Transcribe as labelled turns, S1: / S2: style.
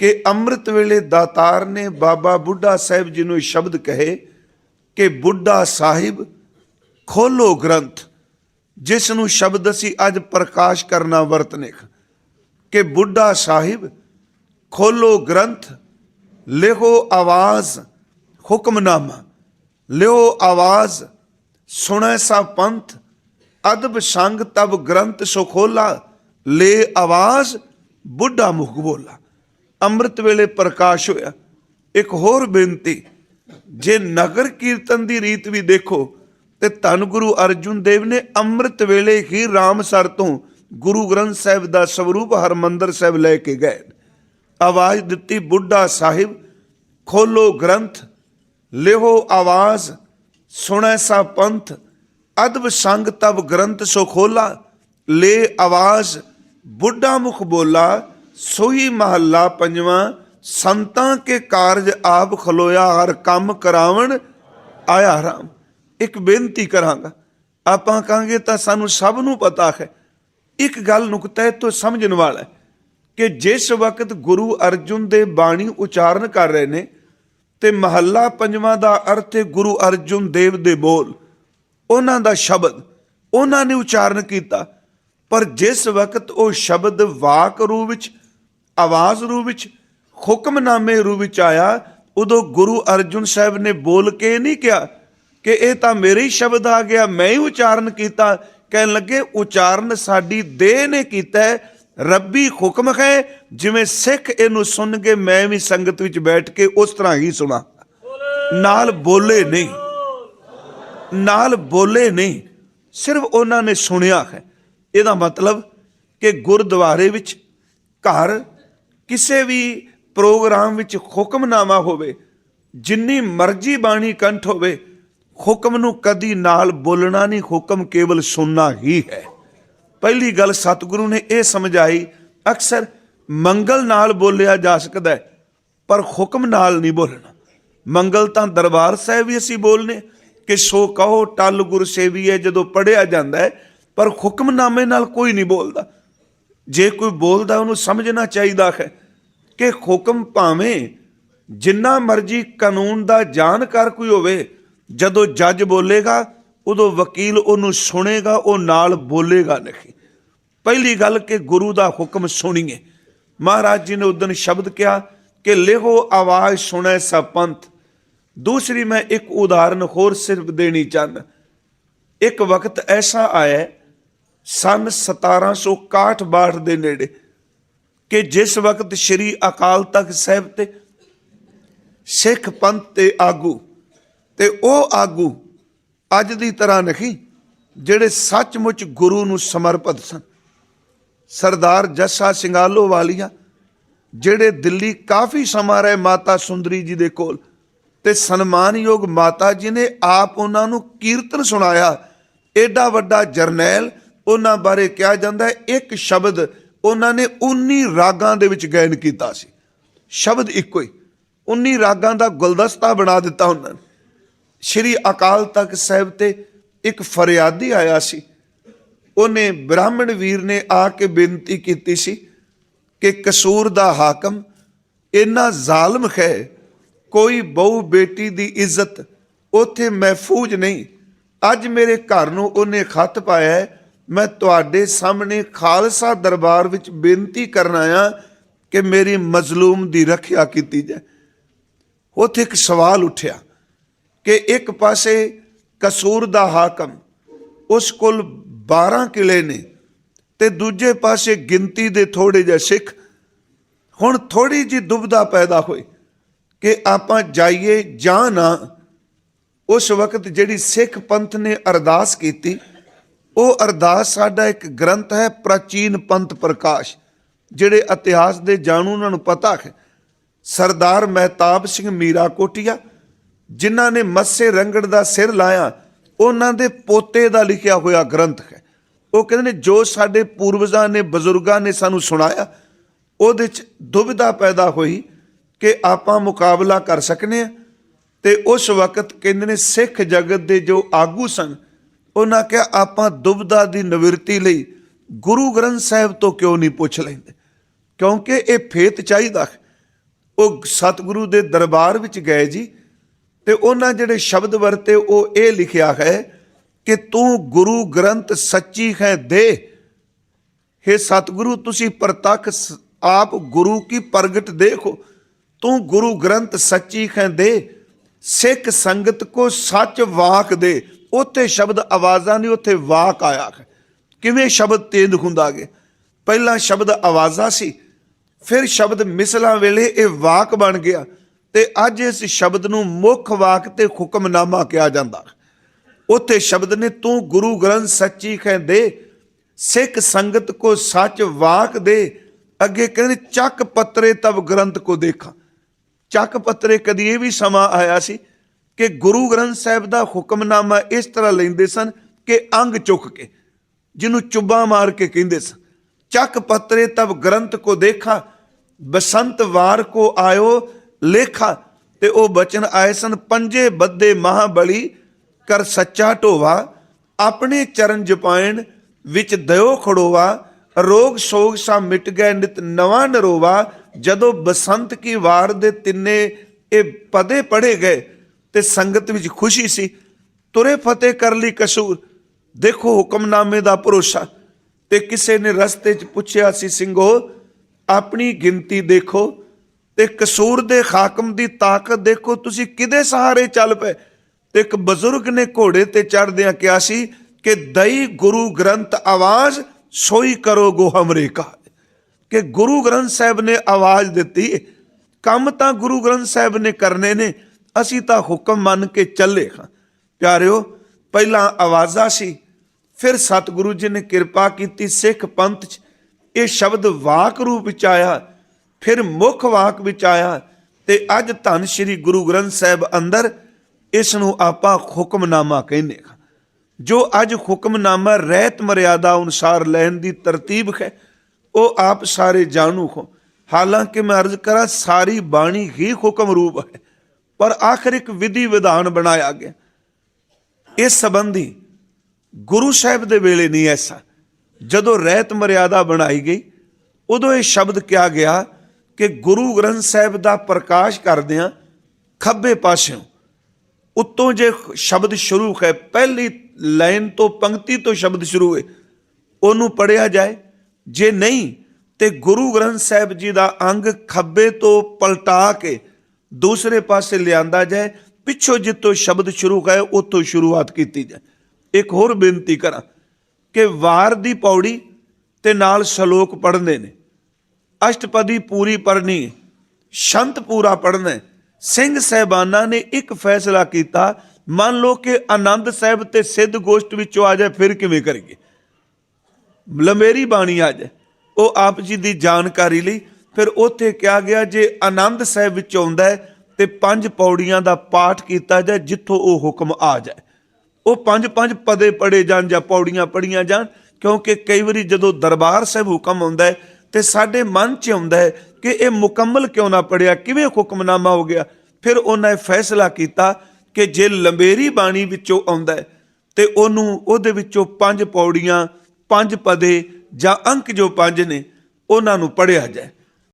S1: ਕਿ ਅੰਮ੍ਰਿਤ ਵੇਲੇ ਦਾਤਾਰ ਨੇ ਬਾਬਾ ਬੁੱਢਾ ਸਾਹਿਬ ਜੀ ਨੂੰ ਸ਼ਬਦ ਕਹੇ ਕਿ ਬੁੱਢਾ ਸਾਹਿਬ, ਖੋਲੋ ਗ੍ਰੰਥ, ਜਿਸ ਨੂੰ ਸ਼ਬਦ ਅਸੀਂ ਅੱਜ ਪ੍ਰਕਾਸ਼ ਕਰਨਾ ਵਰਤਨੇ ਕਿ ਬੁੱਢਾ ਸਾਹਿਬ, ਖੋਲੋ ਗ੍ਰੰਥ, ਲਿਖੋ ਆਵਾਜ਼, ਹੁਕਮਨਾਮਾ ਲਿਓ ਆਵਾਜ਼, ਸੁਣੈ ਸਾ ਪੰਥ, ਅਦਬ ਸੰਗ ਤਬ ਗ੍ਰੰਥ ਸੋ ਖੋਲਾ, ਲੈ ਆਵਾਜ਼, ਬੁੱਢਾ ਮੁਖ ਬੋਲਾ। ਅੰਮ੍ਰਿਤ ਵੇਲੇ ਪ੍ਰਕਾਸ਼ ਹੋਇਆ। ਇੱਕ ਹੋਰ ਬੇਨਤੀ, ਜੇ ਨਗਰ ਕੀਰਤਨ ਦੀ ਰੀਤ ਵੀ ਦੇਖੋ, ਤੇ ਧੰਨ ਗੁਰੂ ਅਰਜੁਨ ਦੇਵ ਨੇ ਅੰਮ੍ਰਿਤ ਵੇਲੇ ਹੀ ਰਾਮਸਰ ਤੋਂ ਗੁਰੂ ਗ੍ਰੰਥ ਸਾਹਿਬ ਦਾ ਸਵਰੂਪ ਹਰਮੰਦਰ ਸਾਹਿਬ ਲੈ ਕੇ ਗਏ। ਆਵਾਜ਼ ਦਿੱਤੀ, ਬੁੱਢਾ ਸਾਹਿਬ, ਖੋਲੋ ਗ੍ਰੰਥ, ਲਿਹੋ ਆਵਾਜ਼, ਸੁਣੈ ਸਾ ਪੰਥ, ਅਦਬ ਸੰਗ ਤਬ ਗ੍ਰੰਥ ਸੋ ਖੋਲਾ, ਲੈ ਆਵਾਜ਼, ਬੁੱਢਾ ਮੁਖ ਬੋਲਾ ਸੋਹੀ ਮਹੱਲਾ ਪੰਜਵਾਂ, ਸੰਤਾਂ ਕੇ ਕਾਰਜ ਆਪ ਖਲੋਇਆ, ਹਰ ਕੰਮ ਕਰਾਵਣ, ਆਇਆ ਰਾਮ। ਇੱਕ ਬੇਨਤੀ ਕਰਾਂਗਾ। ਆਪਾਂ ਕਹਾਂਗੇ ਤਾਂ ਸਾਨੂੰ ਸਭ ਨੂੰ ਪਤਾ ਹੈ। ਇੱਕ ਗੱਲ ਨੁਕਤੇ ਤੋਂ ਸਮਝਣ ਵਾਲਾ ਕਿ ਜਿਸ ਵਕਤ ਗੁਰੂ ਅਰਜੁਨ ਦੇ ਬਾਣੀ ਉਚਾਰਨ ਕਰ ਰਹੇ ਨੇ ਤੇ ਮਹੱਲਾ ਪੰਜਵਾਂ ਦਾ ਅਰਥ ਹੈ ਗੁਰੂ ਅਰਜੁਨ ਦੇਵ ਦੇ ਬੋਲ। ਉਹਨਾਂ ਦਾ ਸ਼ਬਦ। ਉਹਨਾਂ ਨੇ ਉਚਾਰਨ ਕੀਤਾ। ਪਰ ਜਿਸ ਵਕਤ ਉਹ ਸ਼ਬਦ ਵਾਕ ਰੂਪ ਵਿੱਚ ਆਵਾਜ਼ ਰੂਪ ਵਿੱਚ, ਹੁਕਮਨਾਮੇ ਰੂਪ ਵਿੱਚ ਆਇਆ, ਉਦੋਂ ਗੁਰੂ ਅਰਜੁਨ ਸਾਹਿਬ ਨੇ ਬੋਲ ਕੇ ਨਹੀਂ ਕਿਹਾ ਕਿ ਇਹ ਤਾਂ ਮੇਰੇ ਹੀ ਸ਼ਬਦ ਆ ਗਿਆ, ਮੈਂ ਹੀ ਉਚਾਰਨ ਕੀਤਾ। ਕਹਿਣ ਲੱਗੇ, ਉਚਾਰਨ ਸਾਡੀ ਦੇਹ ਨੇ ਕੀਤਾ ਰੱਬੀ ਹੁਕਮ ਹੈ, ਜਿਵੇਂ ਸਿੱਖ ਇਹਨੂੰ ਸੁਣ ਕੇ ਮੈਂ ਵੀ ਸੰਗਤ ਵਿੱਚ ਬੈਠ ਕੇ ਉਸ ਤਰ੍ਹਾਂ ਹੀ ਸੁਣਾ। ਨਾਲ ਬੋਲੇ ਨਹੀਂ। ਨਾਲ ਬੋਲੇ ਨਹੀਂ। ਸਿਰਫ ਉਹਨਾਂ ਨੇ ਸੁਣਿਆ ਹੈ। ਇਹਦਾ ਮਤਲਬ ਕਿ ਗੁਰਦੁਆਰੇ ਵਿੱਚ ਘਰ ਕਿਸੇ ਵੀ ਪ੍ਰੋਗਰਾਮ ਵਿੱਚ ਹੁਕਮਨਾਮਾ ਹੋਵੇ, ਜਿੰਨੀ ਮਰਜ਼ੀ ਬਾਣੀ ਕੰਠ ਹੋਵੇ, ਹੁਕਮ ਨੂੰ ਕਦੀ ਨਾਲ ਬੋਲਣਾ ਨਹੀਂ, ਹੁਕਮ ਕੇਵਲ ਸੁਣਨਾ ਹੀ ਹੈ। ਪਹਿਲੀ ਗੱਲ ਸਤਿਗੁਰੂ ਨੇ ਇਹ ਸਮਝਾਈ, ਅਕਸਰ ਮੰਗਲ ਨਾਲ ਬੋਲਿਆ ਜਾ ਸਕਦਾ ਹੈ, ਪਰ ਹੁਕਮ ਨਾਲ ਨਹੀਂ ਬੋਲਣਾ। ਮੰਗਲ ਤਾਂ ਦਰਬਾਰ ਸਾਹਿਬ ਵੀ ਅਸੀਂ ਬੋਲਨੇ ਕਿ ਸੋ ਕਹੋ ਟਲ ਗੁਰ ਸੇਵੀਏ ਜਦੋਂ ਪੜਿਆ ਜਾਂਦਾ ਹੈ, ਪਰ ਹੁਕਮਨਾਮੇ ਨਾਲ ਕੋਈ ਨਹੀਂ ਬੋਲਦਾ। ਜੇ ਕੋਈ ਬੋਲਦਾ, ਉਹਨੂੰ ਸਮਝਣਾ ਚਾਹੀਦਾ ਹੈ ਕਿ ਹੁਕਮ ਭਾਵੇਂ ਜਿੰਨਾ ਮਰਜ਼ੀ ਕਾਨੂੰਨ ਦਾ ਜਾਣਕਾਰ ਕੋਈ ਹੋਵੇ, ਜਦੋਂ ਜੱਜ ਬੋਲੇਗਾ, ਉਦੋਂ ਵਕੀਲ ਉਹਨੂੰ ਸੁਣੇਗਾ, ਉਹ ਨਾਲ ਬੋਲੇਗਾ ਨਹੀਂ। ਪਹਿਲੀ ਗੱਲ ਕਿ ਗੁਰੂ ਦਾ ਹੁਕਮ ਸੁਣੀਏ। ਮਹਾਰਾਜ ਜੀ ਨੇ ਉਦਨ ਸ਼ਬਦ ਕਿਹਾ ਕਿ ਲਿਹੋ ਆਵਾਜ਼, ਸੁਣੈ ਸਭ ਪੰਥ। ਦੂਸਰੀ ਮੈਂ ਇੱਕ ਉਦਾਹਰਨ ਹੋਰ ਸਿਰਫ ਦੇਣੀ ਚਾਹੁੰਦਾ। ਇੱਕ ਵਕਤ ਐਸਾ ਆਇਆ ਸਨ 1761 ਦੇ ਨੇੜੇ, ਕਿ ਜਿਸ ਵਕਤ ਸ੍ਰੀ ਅਕਾਲ ਤਖਤ ਸਾਹਿਬ ਤੇ ਸਿੱਖ ਪੰਥ ਤੇ ਆਗੂ, ਤੇ ਉਹ ਆਗੂ ਅੱਜ ਦੀ ਤਰ੍ਹਾਂ ਨਹੀਂ, ਜਿਹੜੇ ਸੱਚਮੁੱਚ ਗੁਰੂ ਨੂੰ ਸਮਰਪਿਤ ਸਨ। ਸਰਦਾਰ ਜੱਸਾ ਸਿੰਘਾਲੋ ਵਾਲੀਆ, ਜਿਹੜੇ ਦਿੱਲੀ ਕਾਫੀ ਸਮਾਂ ਰਹੇ ਮਾਤਾ ਸੁੰਦਰੀ ਜੀ ਦੇ ਕੋਲ, ਤੇ ਸਨਮਾਨਯੋਗ ਮਾਤਾ ਜੀ ਨੇ ਆਪ ਉਹਨਾਂ ਨੂੰ ਕੀਰਤਨ ਸੁਣਾਇਆ ਐਡਾ ਵੱਡਾ ਜਰਨੈਲ ਉਹਨਾਂ ਬਾਰੇ ਕਿਹਾ ਜਾਂਦਾ ਹੈ, ਇੱਕ ਸ਼ਬਦ ਉਹਨਾਂ ਨੇ 19 ਰਾਗਾਂ ਦੇ ਵਿੱਚ ਗਾਇਨ ਕੀਤਾ ਸੀ। ਸ਼ਬਦ ਇੱਕੋ ਹੀ। 19 ਰਾਗਾਂ ਦਾ ਗੁਲਦਸਤਾ ਬਣਾ ਦਿੱਤਾ ਉਹਨਾਂ ਨੇ। ਸ਼੍ਰੀ ਅਕਾਲ ਤਖਤ ਸਾਹਿਬ ਤੇ ਇੱਕ ਫਰਿਆਦੀ ਆਇਆ ਸੀ। ਉਹਨੇ ਬ੍ਰਾਹਮਣ ਵੀਰ ਨੇ ਆ ਕੇ ਬੇਨਤੀ ਕੀਤੀ ਸੀ ਕਿ ਕਸੂਰ ਦਾ ਹਾਕਮ ਇੰਨਾ ਜ਼ਾਲਮ ਹੈ, ਕੋਈ ਬਹੁ ਬੇਟੀ ਦੀ ਇੱਜ਼ਤ ਉਥੇ ਮਹਿਫੂਜ਼ ਨਹੀਂ। ਅੱਜ ਮੇਰੇ ਘਰ ਨੂੰ ਉਹਨੇ ਖੱਤ ਪਾਇਆ ਹੈ ਮੈਂ ਤੁਹਾਡੇ ਸਾਹਮਣੇ ਖਾਲਸਾ ਦਰਬਾਰ ਵਿੱਚ ਬੇਨਤੀ ਕਰਨ ਆਇਆ ਕਿ ਮੇਰੀ ਮਜ਼ਲੂਮ ਦੀ ਰੱਖਿਆ ਕੀਤੀ ਜਾਏ। ਉੱਥੇ ਇੱਕ ਸਵਾਲ ਉੱਠਿਆ ਕਿ ਇੱਕ ਪਾਸੇ ਕਸੂਰ ਦਾ ਹਾਕਮ ਉਸ ਕੋਲ 12 ਕਿਲੇ ਨੇ ਤੇ ਦੂਜੇ ਪਾਸੇ ਗਿਣਤੀ ਦੇ ਥੋੜੇ ਜਿਹੇ ਸਿੱਖ। ਹੁਣ ਥੋੜੀ ਜੀ ਦੁਬਦਾ ਪੈਦਾ ਹੋਈ ਕਿ ਆਪਾਂ ਜਾਈਏ ਜਾਂ ਨਾ, ਉਸ ਵਕਤ ਜਿਹੜੀ ਸਿੱਖ ਪੰਥ ਨੇ ਅਰਦਾਸ ਕੀਤੀ ਉਹ ਅਰਦਾਸ ਸਾਡਾ ਇੱਕ ਗ੍ਰੰਥ ਹੈ, ਪ੍ਰਾਚੀਨ ਪੰਥ ਪ੍ਰਕਾਸ਼, ਜਿਹੜੇ ਇਤਿਹਾਸ ਦੇ ਜਾਣੂ ਉਹਨਾਂ ਨੂੰ ਪਤਾ ਹੈ। ਸਰਦਾਰ ਮਹਿਤਾਬ ਸਿੰਘ ਮੀਰਾ ਕੋਟੀਆ, ਜਿਨ੍ਹਾਂ ਨੇ ਮੱਸੇ ਰੰਗੜ ਦਾ ਸਿਰ ਲਾਇਆ, ਉਹਨਾਂ ਦੇ ਪੋਤੇ ਦਾ ਲਿਖਿਆ ਹੋਇਆ ਗ੍ਰੰਥ ਹੈ। ਉਹ ਕਹਿੰਦੇ ਨੇ, ਜੋ ਸਾਡੇ ਪੂਰਵਜਾਂ ਨੇ, ਬਜ਼ੁਰਗਾਂ ਨੇ ਸਾਨੂੰ ਸੁਣਾਇਆ, ਉਹਦੇ ਚ ਦੁਬਿਧਾ ਪੈਦਾ ਹੋਈ ਕਿ ਆਪਾਂ ਮੁਕਾਬਲਾ ਕਰ ਸਕਨੇ ਆ। ਤੇ ਉਸ ਵਕਤ ਕਹਿੰਦੇ ਨੇ, ਸਿੱਖ ਜਗਤ ਦੇ ਜੋ ਆਗੂ ਸਨ ਉਹਨਾਂ ਕਿਹਾ, ਆਪਾਂ ਦੁਬਿਧਾ ਦੀ ਨਿਵਰਤੀ ਲਈ ਗੁਰੂ ਗ੍ਰੰਥ ਸਾਹਿਬ ਤੋਂ ਕਿਉਂ ਨਹੀਂ ਪੁੱਛ ਲੈਂਦੇ? ਕਿਉਂਕਿ ਇਹ ਫੇਤ ਚਾਹੀਦਾ ਉਹ ਸਤਿਗੁਰੂ ਦੇ ਦਰਬਾਰ ਵਿੱਚ ਗਏ ਜੀ ਤੇ ਉਹਨਾਂ ਜਿਹੜੇ ਸ਼ਬਦ ਵਰਤੇ, ਉਹ ਇਹ ਲਿਖਿਆ ਹੈ ਕਿ ਤੂੰ ਗੁਰੂ ਗ੍ਰੰਥ ਸੱਚੀ ਹੈ ਦੇ हे ਸਤਿਗੁਰੂ, ਤੁਸੀਂ ਪ੍ਰਤੱਖ ਆਪ ਗੁਰੂ ਕੀ ਪ੍ਰਗਟ ਦੇਖੋ? ਤੂੰ ਗੁਰੂ ਗ੍ਰੰਥ ਸੱਚੀ ਹੈ ਦੇ ਸਿੱਖ ਸੰਗਤ ਕੋ ਸੱਚ ਵਾਕ ਦੇ। ਉੱਥੇ ਸ਼ਬਦ ਆਵਾਜ਼ਾਂ ਨਹੀਂ ਉੱਥੇ ਵਾਕ ਆਇਆ ਕਿਵੇਂ ਸ਼ਬਦ ਤੇਂਦ ਹੁੰਦਾ ਗਏ ਪਹਿਲਾਂ ਸ਼ਬਦ ਆਵਾਜ਼ਾਂ ਸੀ, ਫਿਰ ਸ਼ਬਦ ਮਿਸਲਾਂ ਵੇਲੇ ਇਹ ਵਾਕ ਬਣ ਗਿਆ ਤੇ ਅੱਜ ਇਸ ਸ਼ਬਦ ਨੂੰ ਮੁੱਖ ਵਾਕ ਤੇ ਹੁਕਮਨਾਮਾ ਕਿਹਾ ਜਾਂਦਾ ਉੱਥੇ ਸ਼ਬਦ ਨੇ ਤੂੰ ਗੁਰੂ ਗ੍ਰੰਥ ਸੱਚੀ ਹੈ ਦੇ ਸਿੱਖ ਸੰਗਤ ਕੋ ਸੱਚ ਵਾਕ ਦੇ, ਅੱਗੇ ਕਹਿੰਦੇ ਚੱਕ ਪੱਤਰੇ ਤਬ ਗ੍ਰੰਥ ਕੋ ਦੇਖਾ। ਚੱਕ ਪੱਤਰੇ ਕਦੀ ਇਹ ਵੀ ਸਮਾਂ ਆਇਆ ਸੀ ਕਿ ਗੁਰੂ ਗ੍ਰੰਥ ਸਾਹਿਬ ਦਾ ਹੁਕਮਨਾਮਾ ਇਸ ਤਰ੍ਹਾਂ ਲੈਂਦੇ ਸਨ ਕਿ ਅੰਗ ਚੁੱਕ ਕੇ, ਜਿਹਨੂੰ ਚੁੱਬਾ ਮਾਰ ਕੇ ਕਹਿੰਦੇ ਸਨ, ਚੱਕ ਪੱਤਰੇ ਤਬ ਗ੍ਰੰਥ ਕੋ ਦੇਖਾ, ਬਸੰਤ ਵਾਰ ਕੋ ਆਇਓ ਲੇਖਾ। ਤੇ ਉਹ ਬਚਨ ਆਏ ਸਨ, ਪੰਜੇ ਬੱਦੇ ਮਹਾਬਲੀ ਕਰ ਸੱਚਾ ਢੋਵਾ, ਆਪਣੇ ਚਰਨ ਜਪਾਇਣ ਵਿੱਚ ਦਇਓ ਖੜੋਵਾ, ਰੋਗ ਸੋਗ ਸਾ ਮਿਟ ਗਏ ਨਿਤ ਨਵਾਂ ਨਰੋਵਾ, ਜਦੋਂ ਬਸੰਤ ਕੀ ਵਾਰ ਦੇ ਤਿੰਨੇ ਇਹ ਪਦੇ ਪੜੇ ਗਏ ਤੇ ਸੰਗਤ ਵਿੱਚ ਖੁਸ਼ੀ ਸੀ। ਤੁਰੇ ਫਤਿਹ ਕਰ ਲਈ ਕਸੂਰ। ਦੇਖੋ ਹੁਕਮਨਾਮੇ ਦਾ ਭਰੋਸਾ। ਤੇ ਕਿਸੇ ਨੇ ਰਸਤੇ 'ਚ ਪੁੱਛਿਆ ਸੀ ਸਿੰਘੋ ਆਪਣੀ ਗਿਣਤੀ ਦੇਖੋ ਤੇ ਕਸੂਰ ਦੇ ਹਾਕਮ ਦੀ ਤਾਕਤ ਦੇਖੋ, ਤੁਸੀਂ ਕਿਹਦੇ ਸਹਾਰੇ ਚੱਲ ਪਏ? ਤੇ ਇੱਕ ਬਜ਼ੁਰਗ ਨੇ ਘੋੜੇ ਤੇ ਚੜਦਿਆਂ ਕਿਹਾ ਸੀ ਕਿ, ਦਈ ਗੁਰੂ ਗ੍ਰੰਥ ਆਵਾਜ਼, ਸੋਈ ਕਰੋ ਗੋ ਹਮਰੇ ਕਾ ਕਿ ਗੁਰੂ ਗ੍ਰੰਥ ਸਾਹਿਬ ਨੇ ਆਵਾਜ਼ ਦਿੱਤੀ। ਕੰਮ ਤਾਂ ਗੁਰੂ ਗ੍ਰੰਥ ਸਾਹਿਬ ਨੇ ਕਰਨੇ ਨੇ। ਅਸੀਂ ਤਾਂ ਹੁਕਮ ਮੰਨ ਕੇ ਚੱਲੇ ਹਾਂ। ਪਿਆਰਿਓ, ਪਹਿਲਾਂ ਆਵਾਜ਼ਾਂ ਸੀ, ਫਿਰ ਸਤਿਗੁਰੂ ਜੀ ਨੇ ਕਿਰਪਾ ਕੀਤੀ ਸਿੱਖ ਪੰਥ 'ਚ। ਇਹ ਸ਼ਬਦ ਵਾਕ ਰੂਪ ਵਿੱਚ ਆਇਆ, ਫਿਰ ਮੁੱਖ ਵਾਕ ਵਿੱਚ ਆਇਆ ਤੇ ਅੱਜ ਧੰਨ ਸ਼੍ਰੀ ਗੁਰੂ ਗ੍ਰੰਥ ਸਾਹਿਬ ਅੰਦਰ ਇਸ ਨੂੰ ਆਪਾਂ ਹੁਕਮਨਾਮਾ ਕਹਿੰਦੇ ਹਾਂ। ਜੋ ਅੱਜ ਹੁਕਮਨਾਮਾ ਰਹਿਤ ਮਰਿਆਦਾ ਅਨੁਸਾਰ ਲੈਣ ਦੀ ਤਰਤੀਬ ਹੈ, ਉਹ ਆਪ ਸਾਰੇ ਜਾਣੂ ਹੋ। ਹਾਲਾਂਕਿ ਮੈਂ ਅਰਜ਼ ਕਰਾਂ ਸਾਰੀ ਬਾਣੀ ਹੀ ਹੁਕਮ ਰੂਪ ਹੈ। ਪਰ ਆਖਰ ਇੱਕ ਵਿਧੀ ਵਿਧਾਨ ਬਣਾਇਆ ਗਿਆ। ਇਸ ਸੰਬੰਧੀ ਗੁਰੂ ਸਾਹਿਬ ਦੇ ਵੇਲੇ ਨਹੀਂ ਐਸਾ। ਜਦੋਂ ਰਹਿਤ ਮਰਿਆਦਾ ਬਣਾਈ ਗਈ, ਉਦੋਂ ਇਹ ਸ਼ਬਦ ਕਿਹਾ ਗਿਆ ਕਿ ਗੁਰੂ ਗ੍ਰੰਥ ਸਾਹਿਬ ਦਾ ਪ੍ਰਕਾਸ਼ ਕਰਦਿਆਂ ਖੱਬੇ ਪਾਸਿਓਂ ਉੱਤੋਂ ਜੇ ਸ਼ਬਦ ਸ਼ੁਰੂ ਹੈ ਪਹਿਲੀ ਲਾਈਨ ਤੋਂ ਪੰਕਤੀ ਤੋਂ ਸ਼ਬਦ ਸ਼ੁਰੂ ਹੋਏ, ਉਹਨੂੰ ਪੜਿਆ ਜਾਏ। ਜੇ ਨਹੀਂ, ਤੇ ਗੁਰੂ ਗ੍ਰੰਥ ਸਾਹਿਬ ਜੀ ਦਾ ਅੰਗ ਖੱਬੇ ਤੋਂ ਪਲਟਾ ਕੇ ਦੂਸਰੇ ਪਾਸੇ ਲਿਆਂਦਾ ਜਾਏ, ਪਿੱਛੋਂ ਜਿੱਤੋਂ ਸ਼ਬਦ ਸ਼ੁਰੂ ਹੈ ਉੱਥੋਂ ਸ਼ੁਰੂਆਤ ਕੀਤੀ ਜਾਏ। ਇੱਕ ਹੋਰ ਬੇਨਤੀ ਕਰਾਂ ਕਿ ਵਾਰ ਦੀ ਪੌੜੀ ਤੇ ਨਾਲ ਸ਼ਲੋਕ ਪੜ੍ਹਨੇ ਨੇ। ਅਸ਼ਟਪਦੀ ਪੂਰੀ ਪੜ੍ਹਨੀ ਸ਼ੰਤ ਪੂਰਾ ਪੜ੍ਹਨਾ ਸਿੰਘ ਸਹਿਬਾਨਾਂ ਨੇ ਇੱਕ ਫੈਸਲਾ ਕੀਤਾ, ਮੰਨ ਲਓ ਕਿ ਆਨੰਦ ਸਾਹਿਬ ਤੇ ਸਿੱਧ ਗੋਸ਼ਟ ਵਿੱਚੋਂ ਆ ਜਾਏ, ਫਿਰ ਕਿਵੇਂ ਕਰੀਏ? ਲੰਮੇਰੀ ਬਾਣੀ ਆ ਜਾਏ। ਉਹ ਆਪ ਜੀ ਦੀ ਜਾਣਕਾਰੀ ਲਈ ਫਿਰ ਉੱਥੇ ਕਿਹਾ ਗਿਆ, ਜੇ ਆਨੰਦ ਸਾਹਿਬ ਵਿੱਚ ਆਉਂਦਾ ਹੈ, ਤੇ ਪੰਜ ਪੌੜੀਆਂ ਦਾ ਪਾਠ ਕੀਤਾ ਜਾਏ, ਜਿੱਥੋਂ ਉਹ ਹੁਕਮ ਆ ਜਾਏ। ਉਹ ਪੰਜ ਪੰਜ ਪਦੇ ਪੜੇ ਜਾਣ ਜਾਂ ਪੌੜੀਆਂ ਪੜੀਆਂ ਜਾਣ, ਕਿਉਂਕਿ ਕਈ ਵਾਰੀ ਜਦੋਂ ਦਰਬਾਰ ਸਾਹਿਬ ਹੁਕਮ ਆਉਂਦਾ ਹੈ, ਤੇ ਸਾਡੇ ਮਨ 'ਚ ਆਉਂਦਾ ਹੈ ਕਿ ਇਹ ਮੁਕੰਮਲ ਕਿਉਂ ਨਾ ਪੜਿਆ ਕਿਵੇਂ ਹੁਕਮਨਾਮਾ ਹੋ ਗਿਆ। ਫਿਰ ਉਹਨਾਂ ਇਹ ਫੈਸਲਾ ਕੀਤਾ ਕਿ ਜੇ ਲੰਬੇਰੀ ਬਾਣੀ ਵਿੱਚੋਂ ਆਉਂਦਾ ਹੈ, ਤੇ ਉਹਨੂੰ, ਉਹਦੇ ਵਿੱਚੋਂ ਪੰਜ ਪੌੜੀਆਂ, ਪੰਜ ਪਦੇ ਜਾਂ ਅੰਕ ਜੋ ਪੰਜ ਨੇ, ਉਹਨਾਂ ਨੂੰ ਪੜਿਆ ਜਾਏ।